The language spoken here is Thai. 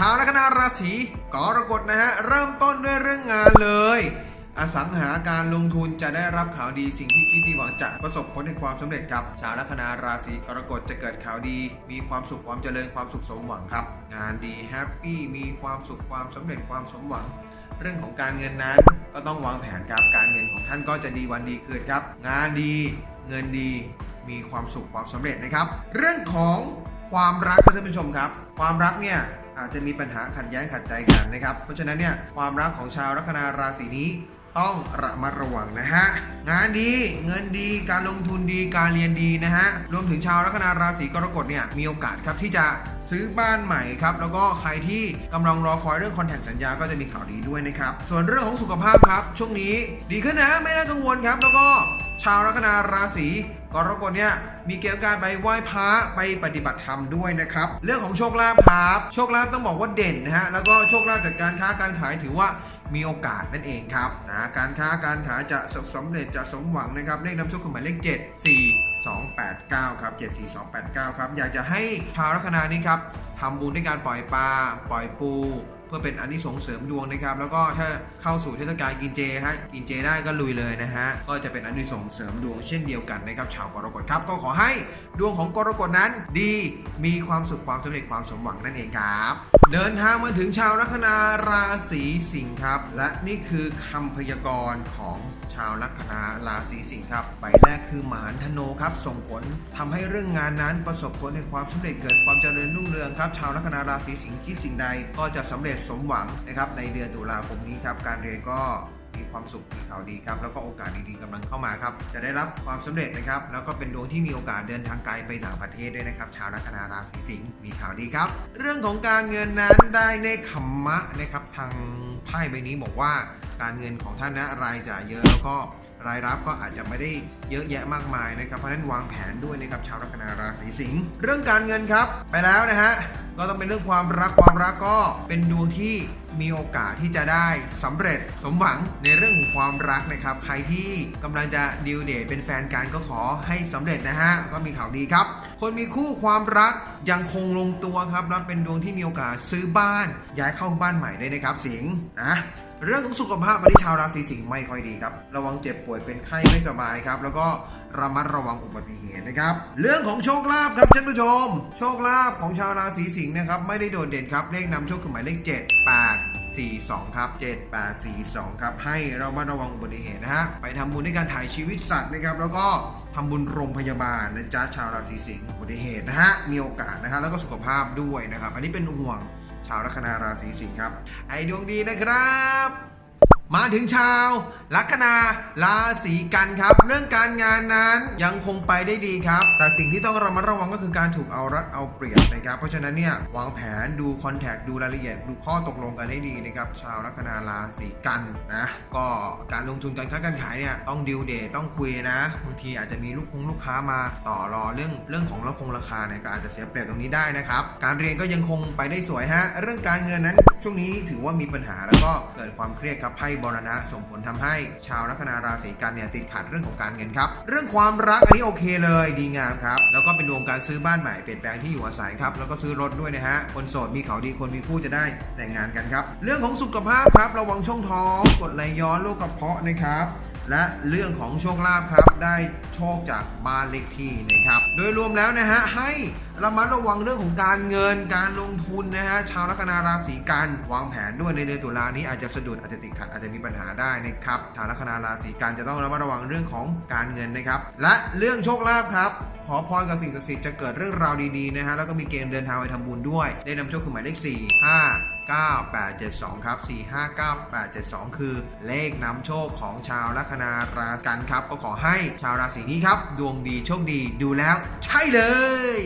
ชาวลัคนาราศีกรกฎนะฮะเริ่มต้นด้วยเรื่องงานเลย อสังหาการลงทุนจะได้รับข่าวดีสิ่งที่คิดที่หวังจะประสบผลในความสำเร็จครับ ชาวลัคนาราศีกรกฎจะเกิดข่าวดี มีความสุขความเจริญความสุขสมหวังครับ งานดีแฮปปี้มีความสุขความสำเร็จความสมหวัง เรื่องของการเงินนั้นก็ต้องวางแผนครับการเงินของท่านก็จะดีวันดีคืนครับ งานดีเงินดีมีความสุขความสำเร็จนะครับ เรื่องของความรักครับท่านผู้ชมครับ ความรักเนี่ย อาจจะมีปัญหาขัดแย้งขัดใจกันนะครับ เพราะฉะนั้นเนี่ยความรักของชาวลัคนาราศีนี้ต้องระมัดระวังนะฮะ งานดีเงินดีการลงทุนดีการเรียนดีนะฮะ รวมถึงชาวลัคนาราศีกรกฎเนี่ยมีโอกาสครับที่จะซื้อบ้านใหม่ครับ แล้วก็ใครที่กำลังรอคอยเรื่องคอนแทคสัญญาก็จะมีข่าวดีด้วยนะครับ ส่วนเรื่องของสุขภาพครับ ช่วงนี้ดีขึ้นนะ ไม่น่ากังวลครับ แล้วก็าวลัคนาราศีกรกฎเนี่ยมีเกณฑ์การไปไหว้พระไปปฏิบัติธรรมด้วยนะครับ เรื่องของโชคลาภครับโชคลาภต้องบอกว่าเด่นนะฮะแล้วก็โชคลาภจากการค้าการขายถือว่ามีโอกาสนั่นเองครับนะการค้าการขายจะสำเร็จจะสมหวังนะครับ เลขนำโชคคือหมายเลข 7 4 2 8 9 ครับ 7 4 2 8 9 ครับ อยากจะให้ชาวลัคนานี้ครับทำบุญด้วยการปล่อยปลาปล่อยปู เพื่อเป็นอันนี้ส่งเสริมดวงนะครับ แล้วก็ถ้าเข้าสู่เทศกาลกินเจฮะกินเจได้ก็ลุยเลยนะฮะก็จะเป็นอันนี้ส่งเสริมดวงเช่นเดียวกันนะครับชาวกรกฎครับก็ขอให้ดวงของกรกฎนั้นดีมีความสุขความสำเร็จความสมหวังนั่นเองครับเดินทางมาถึงชาวลัคนาราศีสิงห์ครับ และนี่คือคำพยากรณ์ของชาวลัคนาราศีสิงห์ครับใบแรกคือหมานธโนครับ ส่งผลทำให้เรื่องงานนั้นประสบผลในความสำเร็จเกิดความเจริญรุ่งเรืองครับ ชาวลัคนาราศีสิงห์ที่สิ่งใดก็จะสำเร็จสมหวังนะครับในเดือนตุลาคมนี้ครับการเรียนก็มีความสุขมีข่าวดีครับแล้วก็โอกาสดีๆกำลังเข้ามาครับจะได้รับความสำเร็จนะครับ แล้วก็เป็นดวงที่มีโอกาสเดินทางไกลไปต่างประเทศด้วยนะครับชาวลัคนาราศีสิงห์มีข่าวดีครับ เรื่องของการเงินนั้นได้เนคขมมะนะครับทางไพ่ใบนี้บอกว่า การเงินของท่านนะรายจ่ายเยอะแล้วก็รายรับก็อาจจะไม่ได้เยอะแยะมากมายนะครับเพราะนั้นวางแผนด้วยนะครับชาวลัคนาราศีสิงห์เรื่องการเงินครับ ไปแล้วนะฮะก็ต้องเป็นเรื่องความรักความรักก็เป็นดวงที่มีโอกาสที่จะได้สำเร็จสมหวังในเรื่องของความรักนะครับ ใครที่กำลังจะดิวเดทเป็นแฟนกันก็ขอให้สำเร็จนะฮะก็มีข่าวดีครับ คนมีคู่ความรักยังคงลงตัวครับแล้วเป็นดวงที่มีโอกาสซื้อบ้าน ย้ายเข้าบ้านใหม่ได้นะครับสิงห์นะ เรื่องของสุขภาพวันนี้ชาวราศีสิงห์ไม่ค่อยดีครับ ระวังเจ็บป่วยเป็นไข้ไม่สบายครับ แล้วก็ระมัดระวังอุบัติเหตุนะครับ เรื่องของโชคลาภครับท่านผู้ชม โชคลาภของชาวราศีสิงห์นะครับไม่ได้โดดเด่นครับ เลขนำโชคคือหมายเลข 7 8 42 ครับ 7842 ครับ ให้เรามาระวังอุบัติเหตุนะฮะ ไปทำบุญในการถ่ายชีวิตสัตว์นะครับ แล้วก็ทำบุญโรงพยาบาลนะจ๊ะชาวราศีสิงห์อุบัติเหตุนะฮะ มีโอกาสนะฮะ แล้วก็สุขภาพด้วยนะครับ อันนี้เป็นห่วง ชาวลัคนาราศีสิงห์ครับ ไอดวงดีนะครับ มาถึงชาวลัคนาราศีกันครับ เรื่องการงานนั้นยังคงไปได้ดีครับ แต่สิ่งที่ต้องระมัดระวังก็คือการถูกเอารัดเอาเปรียบนะครับ เพราะฉะนั้นเนี่ยวางแผนดูคอนแทคดูรายละเอียดดูข้อตกลงกันให้ดีนะครับชาวลัคนาราศีกันนะ ก็การลงทุนการค้าการขายเนี่ยต้องดิวเดทต้องคุยนะบางทีอาจจะมีลูกคงลูกค้ามาต่อรอเรื่องเรื่องของราคงราคาเนี่ยก็อาจจะเสียเปรียบตรงนี้ได้นะครับการเรียนก็ยังคงไปได้สวยฮะเรื่องการเงินนั้นช่วงนี้ถือว่ามีปัญหาแล้วก็เกิดความเครียดครับไพ่บรณะ ส่งผลทำให้ชาวลัคนาราศีกันเนี่ยติดขัดเรื่องของการเงินครับ เรื่องความรักอันนี้โอเคเลยดีงามครับ แล้วก็เป็นดวงการซื้อบ้านใหม่เปลี่ยนแปลงที่อยู่อาศัยครับ แล้วก็ซื้อรถด้วยนะฮะ คนโสดมีเขาดีคนมีคู่จะได้แต่งงานกันครับ เรื่องของสุขภาพครับ ระวังช่องท้อง กดไหลย้อนโรคกระเพาะนะครับ และเรื่องของโชคลาภครับ ได้โชคจากบ้านเลขที่นะครับ โดยรวมแล้วนะฮะให้ระมัดระวังเรื่องของการเงินการลงทุนนะฮะชาวลัคนาราศีกันวางแผนด้วยในเดือนตุลานี้อาจจะสะดุดอาจจะติดขัดอาจจะมีปัญหาได้นะครับชาวลัคนาราศีกันจะต้องระมัดระวังเรื่องของการเงินนะครับ และเรื่องโชคลาภครับขอพรกับสิ่งศักดิ์สิทธิ์จะเกิดเรื่องราวดีๆนะฮะแล้วก็มีเกณฑ์เดินทางไปทำบุญด้วย ได้นำโชคคือหมายเลข4 5 9872 ครับ 45982คือเลขนำโชคของชาวลัคนาราศีกันครับ ก็ขอให้ชาวราศีนี้ครับ ดวงดีโชคดีดูแล้ว ใช่เลย